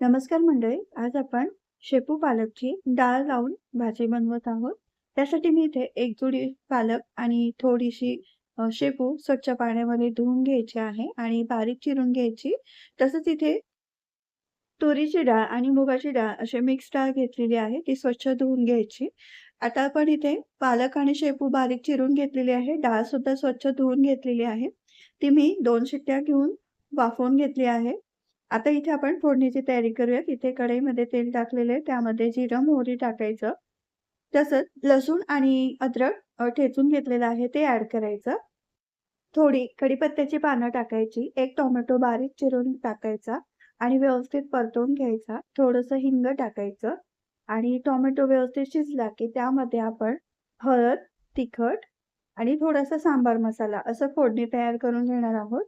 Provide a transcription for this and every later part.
नमस्कार मंडळी. आज आपण शेपू पालकची डाळ लावून भाजी बनवत आहोत. त्यासाठी मी इथे एक जुडी पालक आणि थोडीशी शेपू स्वच्छ पाण्यामध्ये धुवून घ्यायची आहे आणि बारीक चिरून घ्यायची. तसंच इथे तुरीची डाळ आणि मुगाची डाळ अशी मिक्स डाळ घेतलेली आहे. ती स्वच्छ धुवून घ्यायची. आता आपण इथे पालक आणि शेपू बारीक चिरून घेतलेली आहे. डाळ सुद्धा स्वच्छ धुवून घेतलेली आहे. ती मी दोन शिट्ट्या घेऊन वाफवून घेतली आहे. आता इथे आपण फोडणीची तयारी करूयात. इथे कढईमध्ये तेल टाकलेलं आहे. त्यामध्ये जिरं, मोहरी टाकायचं. तसंच लसूण आणि अद्रक ठेचून घेतलेलं आहे ते ऍड करायचं. थोडी कढीपत्त्याची पानं टाकायची. एक टोमॅटो बारीक चिरून टाकायचा आणि व्यवस्थित परतवून घ्यायचा. थोडंसं हिंग टाकायचं आणि टोमॅटो व्यवस्थित शिजला की त्यामध्ये आपण हळद, तिखट आणि थोडासा सांबार मसाला असं फोडणी तयार करून घेणार आहोत.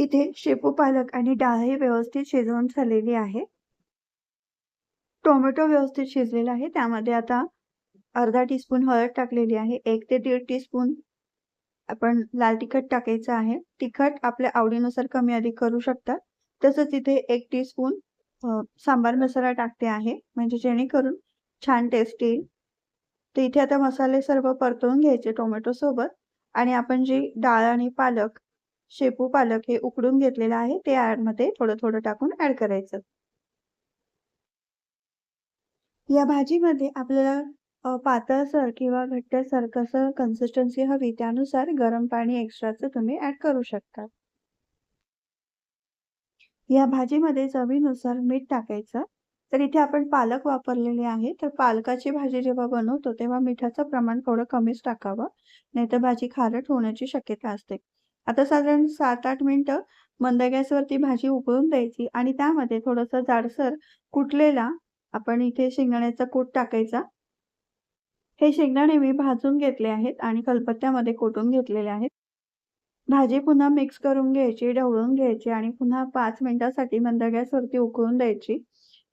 इथे शेपू पालक आणि डाळ ही व्यवस्थित शिजवून झालेली आहे. टोमॅटो व्यवस्थित शिजलेला आहे. त्यामध्ये आता अर्धा टीस्पून हळद टाकलेली आहे. एक ते दीड टीस्पून आपण लाल तिखट टाकायचं आहे. तिखट आपल्या आवडीनुसार कमी अधिक करू शकतात तसंच इथे एक टीस्पून सांबार मसाला टाकते आहे. म्हणजे जेणेकरून छान टेस्ट येईल. तर इथे आता मसाले सर्व परतवून घ्यायचे टोमॅटो सोबत आणि आपण जी डाळ आणि पालक, शेपू पालक हे उकडून घेतलेलं आहे ते मध्ये थोडं-थोडं टाकून ऍड करायचं. या भाजीमध्ये आपल्याला पातळसर किंवा घट्टसर कसं कन्सिस्टन्सी हवी त्यानुसार गरम पाणी एक्स्ट्राचं तुम्ही ऍड करू शकता. या भाजीमध्ये चवीनुसार मीठ टाकायचं. तर इथे आपण पालक वापरलेले आहे. तर पालकाची भाजी जेव्हा बनवतो तेव्हा मिठाचं प्रमाण थोडं कमीच टाकावं. नाहीतर भाजी खारट होण्याची शक्यता असते. आता साधारण 7-8 मिनिटं मंद गॅसवरती भाजी उकळून द्यायची आणि त्यामध्ये थोडंसं जाडसर कुटलेला आपण इथे शेंगदाण्याचा कूट टाकायचा. हे शेंगदाणे मी भाजून घेतले आहेत आणि कलपत्त्यामध्ये कुटून घेतलेले आहेत. भाजी पुन्हा मिक्स करून घ्यायची, ढवळून घ्यायची आणि पुन्हा पाच मिनिटासाठी मंद गॅसवरती उकळून द्यायची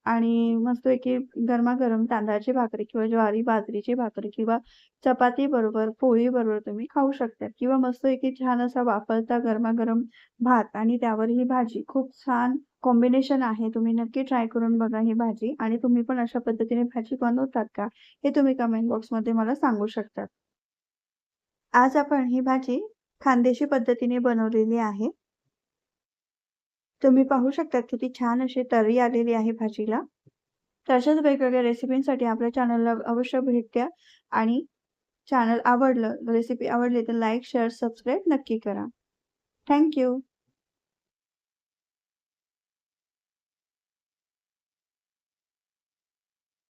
आणि मस्तपैकी गरमागरम तांदळाची भाकरी किंवा ज्वारी, बाजरीची भाकरी किंवा चपाती बरोबर पोळी बरोबर तुम्ही खाऊ शकता किंवा मस्तपैकी छान असा वापरता गरमागरम भात आणि त्यावर ही भाजी खूप छान कॉम्बिनेशन आहे. तुम्ही नक्की ट्राय करून बघा ही भाजी आणि तुम्ही पण अशा पद्धतीने भाजी बनवतात का? हे तुम्ही कमेंट बॉक्समध्ये मला सांगू शकतात. आज आपण ही भाजी खानदेशी पद्धतीने बनवलेली आहे. तुम्ही पाहू शकता किती छान अशी तर्री आलेली आहे भाजीला. तर अशाच वेगवेगळ्या रेसिपींसाठी आपल्या चॅनलला अवश्य भेट द्या आणि चॅनल आवडलं, रेसिपी आवडली तर लाईक, शेअर, सबस्क्राईब नक्की करा. Thank you.